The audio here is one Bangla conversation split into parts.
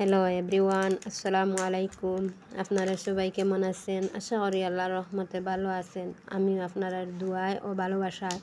হ্যালো এভরিওয়ান আসসালামু আলাইকুম আপনারা সবাই কেমন আছেন? আশা করি আল্লাহর রহমতে ভালো আছেন। আমিও আপনার দুয়ায় ও ভালোবাসায়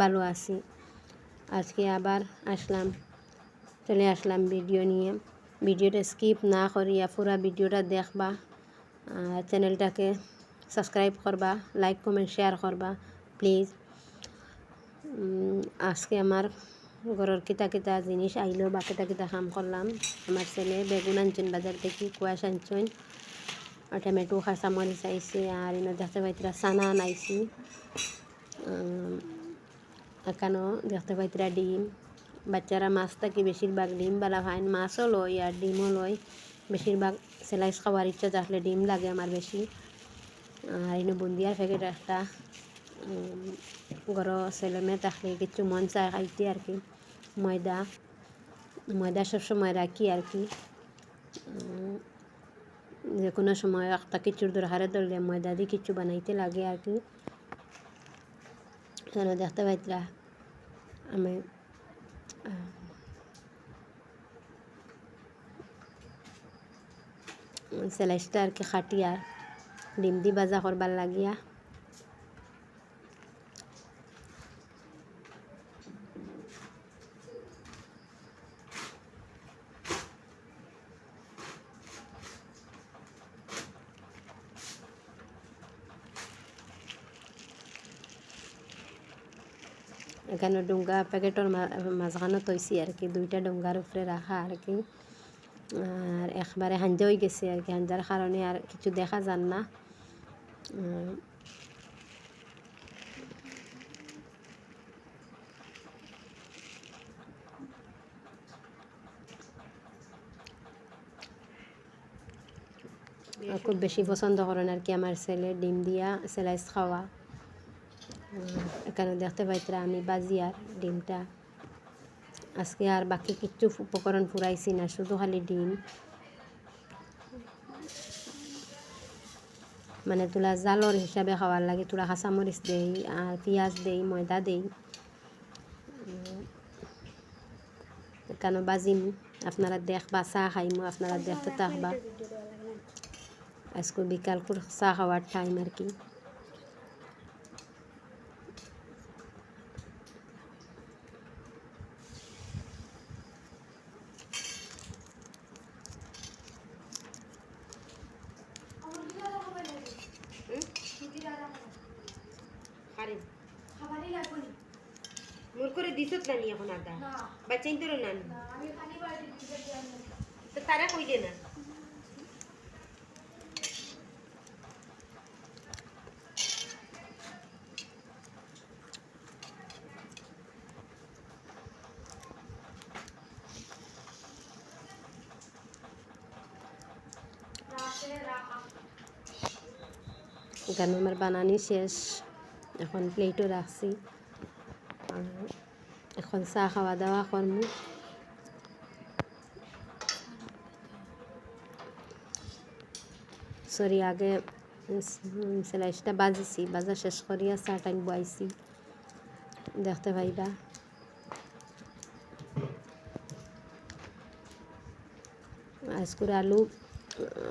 ভালো আছি। আজকে আবার আসলাম, চলে আসলাম ভিডিও নিয়ে। ভিডিওটা স্কিপ না করিয়া পুরা ভিডিওটা দেখবা। চ্যানেলটাকে সাবস্ক্রাইব করবা লাইক কমেন্ট শেয়ার করবা প্লিজ আজকে আমার ঘরের কিতা কিতা জিনিস আইলো বা কিতা কিতা কাম করলাম আমার ছেলে বেগুন আনছেন বাজার থেকে কুয়াশ আনছেন আর টমেটো কাঁচামরিচ আইছে আর এনে দেখতে পাইতরা সানা আনাইছি। এখানেও দেখতে পাইতরা ডিম। বাচ্চারা মাছ থাকি বেশিরভাগ ডিম বালা ভাইন মাছও লয় আর ডিমও লয়। বেশিরভাগ সেলাইস খাওয়ার ইচ্ছা থাকলে ডিম লাগে আমার বেশি আর এনে বুন্দিয়ার প্যাকেট একটা গরো ছেলে মেয়ে থাকলে কিছু মন চায় খাইতে আর কি। ময়দা ময়দা সবসময় রাখি আর কি। যে কোনো সময় একটা কিছুর দরকারে ধরলে ময়দা দিয়ে কিছু বানাইতে লাগে আর কি। দেখতে পাইতরা আমি সেলাইসটা আর কি খাটিয়া, ডিম দি বাজা করবার লাগিয়া। এখানে ডুঙ্গা প্যাকেটের মাঝখানে তৈছি আর কি, দুইটা ডুঙ্গার উপরে রাখা আর কি। আর একবারে হাঞ্জা গেছে আর কি হাঞ্জার কারণে আর কিছু দেখা যান না। খুব বেশি পছন্দ করেন আর কি আমার ছেলে ডিম দিয়া সেলাইস খাওয়া এখানে দেখতে পাইতরা আমি বাজিয়ার ডিমটা। আজকে আর বাকি কিচ্ছু উপকরণ ফুরাইছি না, শুধু খালি ডিম। মানে তোলা জালর হিসাবে খাওয়ার লাগে, তোলা কাঁচামরিচ দেই, আর পিঁয়াজ দেই, ময়দা দেই। কেন বাজিম, আপনারা দেখবা, চাহ খাইমো, আপনারা দেখতে থাকবা। আজকে বিকাল চা খাওয়ার টাইম আর কি মোর করে দিছত না নি এখন আদা? বাচ্চাই তোর না? তো তারা কই দে না এখানে আমার বানানি শেষ। এখন প্লেটও রাখছি। এখন চা খাওয়া দাওয়া করবো সরি আগে সেলাইসটা বাজিছি বাজা শেষ করিয়া চা টাইম বয়াইছি দেখতে পাইবা আজকের আলু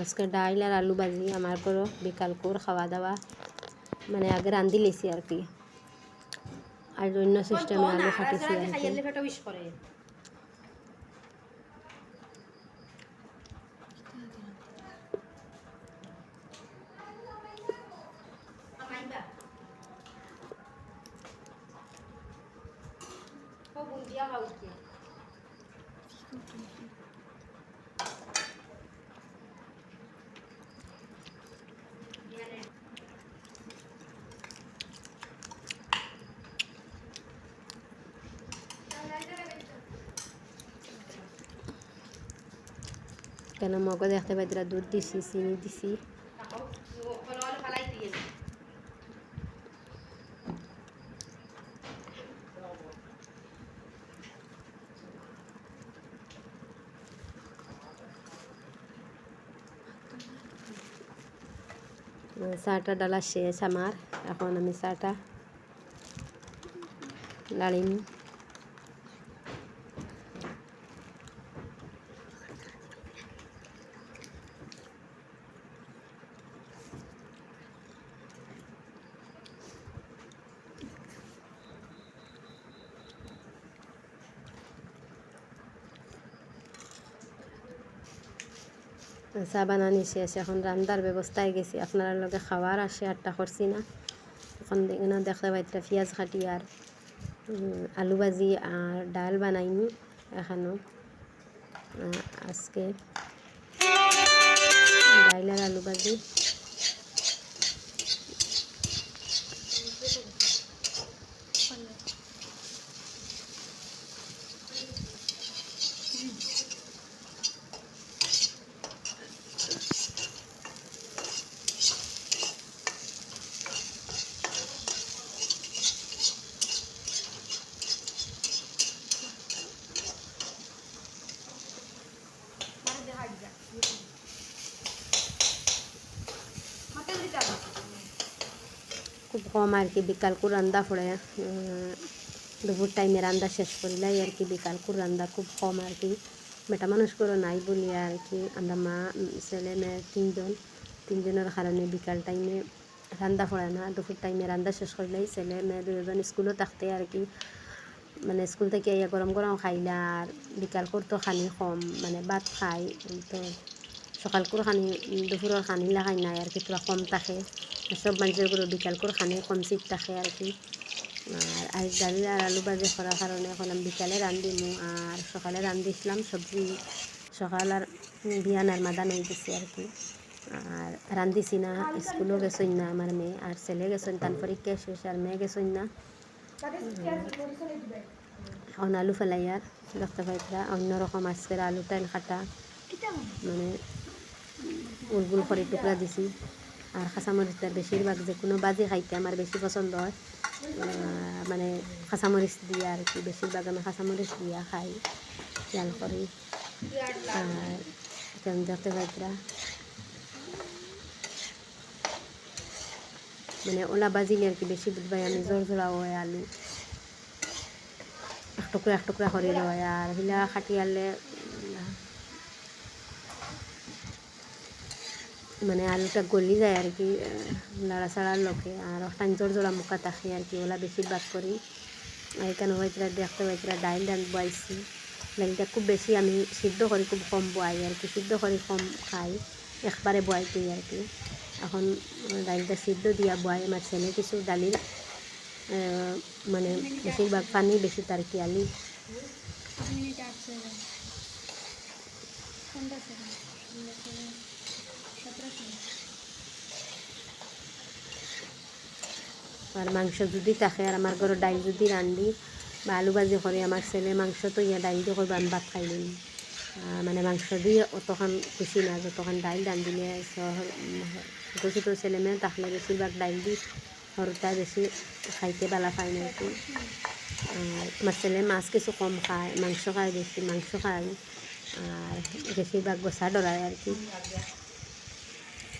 আজকে ডাইল আর আলু ভাজি আমার করো বিকাল কর খাওয়া দাওয়া মানে আগে রান্ধি লেছি আর কি আর অন্য সিস্টেমে আলু খাটিছি আর কি বুন্দিয়া কেন মগো দেখতে পাইতরা দুধ দিছি, চিনি দিছি। চাটা ডালা শেষ আমার এখন আমি চাটা লাড়িম চা বানানি শেষ, এখন রান্দার ব্যবস্থায় গেছি। আপনার লগে খাওয়ার আসে আটটা করছি না। এখন দেখতে পাইতে পেঁয়াজ খাটি আর আলু ভাজি আর ডাল বানাইনি এখানো। আজকে। ডাইল আর আলু ভাজি। খুব কম আর কি বিকাল করে রান্দা পড়ে দুপুর টাইমে রান্দা শেষ করিলাই আর কি বিকাল করে রান্দা খুব কম আর কি বেটা মানুষ করে নাই বলি আর কি আমরা মা ছেলে মেয়ে তিনজন তিনজনের কারণে বিকাল টাইমে রান্দা পড়ে না দুপুর টাইমে রান্দা শেষ করলেই ছেলে মেয়ে দুজন স্কুলও থাকতে আর কি মানে স্কুল থেকে ইয়ে গরম গরম খাইলা আর বিকাল করতো খানি কম মানে ভাত খাই, তো সকাল করে খানি দুপুরের খানি লাগাই নাই আর কি তোরা কম থাকে সব মানুষের করে বিকাল করে খানি কম সিট থাকে আর কি। আর আজ ডালি আর আলু ভাজি করার কারণে এখন আমি বিকালে রান্ধিমু আর সকালে রান্ধিছিলাম সবজি সকাল আর বিয়ান আর মাদান হয়ে গেছে আর কি। আর রান্ধিছি না স্কুলও গেছই না আমার মেয়ে আর ছেলে গেছেন তার পরীক্ষা শেষ আর মেয়ে গেছই না। এখন আলু ফেলাই আর দেখতে পাইতরা অন্যরকম আজকের আলু টাইল কাটা। মানে উলগুল করে টুকরা দিছি। আর কাঁচামরিচটা বেশিরভাগ যে কোনো বাজি খাইতে আমার বেশি পছন্দ হয়। মানে কাঁচামরিচ দিয়ে আর কি বেশিরভাগ আমি কাঁচামরিচ দিয়া খাই। খেয়াল করি আর দেখতে পাইতরা মানে ওলা বাজিলে আর কি বেশি বুঝবাই আমি জোর জোড়া হয় আলু এক টুকরা এক টুকরা করে রয় আর হিলা খাটিয়ালে মানে আলুটা গলি যায় আর কি লাড়া ছাড়ার লোকে আর ওখান জোর জোড়া মুখা থাকে আর কি ওলা বেশিরভাগ করি এখানে হয়তো দেখতে পাইতে ডাইল ডাল বয়াইছি ডাইলটা খুব বেশি আমি সিদ্ধ করি খুব কম বয়াই আর কি, সিদ্ধ করি কম খাই একবারে বয়াই দিই আর কি। এখন ডাইলটা সিদ্ধ দিয়া বয়াই আমার ছেলে কিছু ডালির মানে বেশিরভাগ পানি, বেশি তার কি আলি আর মাংস যদি থাকে, আর আমার ঘরে ডাইল যদি রান্ধি বা আলু ভাজি করে, আমার ছেলে মাংস তো ইয়া ডাইল দিয়ে করব আমি ভাত খাই নিই মানে মাংস দিয়ে অতখান খুশি না, যতখান ডাইল রান্ধিলে ছোটো ছোটো ছেলে মেয়ে থাকলে বেশিরভাগ ডাইল দি সরটা বেশি খাইতে বালা পায় না কি আর আমার ছেলে মাছ কিছু কম খায়, মাংস খায় বেশি, মাংস খায় আর বেশিরভাগ বসা ডরায় আর কি।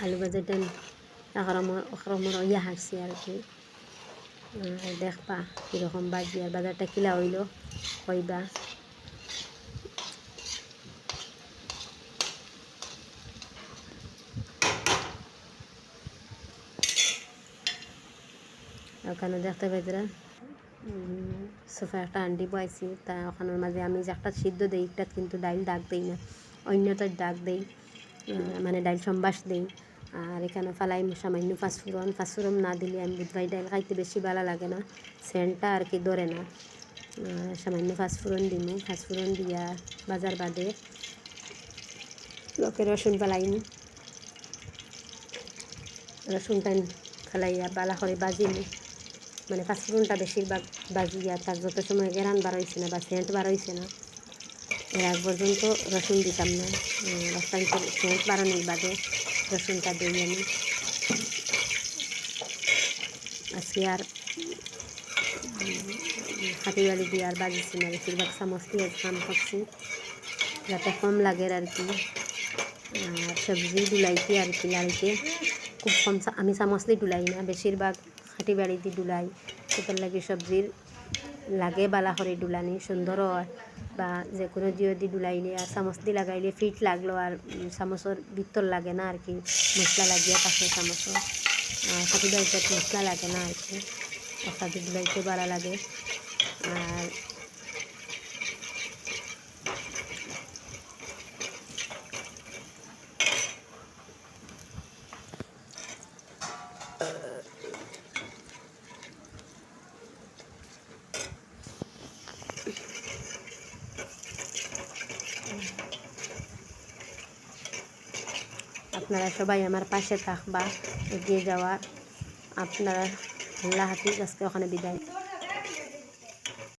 আলু ভাজিটা একরমর একরমর ইয়া হাসছি আর কি। দেখবা কীরকম বাজি আর বাজারটা কিলা হইল কইবা। ওখানে দেখতে পাইতরা সোফা একটা আন্ডি বয়াইছি তা ওখানের মাঝে আমি যে একটা সিদ্ধ দিই, একটা কিন্তু ডাইল ডাক দিই না অন্যটার ডাক দিই মানে ডাইল সম্বাস দিই, আর এখানে ফালাই সামান্য ফাঁসফুরন ফাঁসফুরন না দিলে আমি বুধবাই ডাইল খাইতে বেশি ভালো লাগে না, সেন্টটা আর কি ধরে না সামান্য ফাঁসফুরন দিমু ফাঁসফুরন দিয়া বাজার বাদে লোকে রসুন ফালাইনি রসুনটা ফেলাইয়া বালা করে বাজিনি মানে ফাঁসফুরনটা বেশিরভাগ বাজি বাজিয়া তার যত সময় গেরান বার হয়েছে না বা সেন্ট বার হয়েছে না, এর আগ পর্যন্ত রসুন দিতাম না। রাস্তায় সেন্ট বাড়ানোর বাদে রসুনটা দিই আমি। আজকে আর হাতি দিয়ে আর বাজিছি না, বেশিরভাগ চামচ দিয়ে কাম করছি, যাতে কম লাগে আর কি। আর সবজি ডুলাইতে আর কি, লাড়িতে। খুব কম আমি চামচ দিয়ে ডুলাই না, বেশিরভাগ খাটি বাড়ি দিয়ে ডুলাই সেটার লাগে সবজির লাগে বালা করে ডুলানি সুন্দর হয়। বা যে কোনো জিও দি নিয়ে আর চামচ দিয়ে লাগাইলে ফিট লাগল আর চামচর ভিতর লাগে না আর কি মশলা লাগিয়ে পাশে চামচর খাটি বাড়িতে মশলা লাগে না আর কি একটা ডুলাইতে ভালো লাগে। আর আপনারা সবাই আমার পাশে থাকবা এগিয়ে যাওয়ার আপনারা আল্লাহ হাফিজ আজকে ওখানে বিদায়।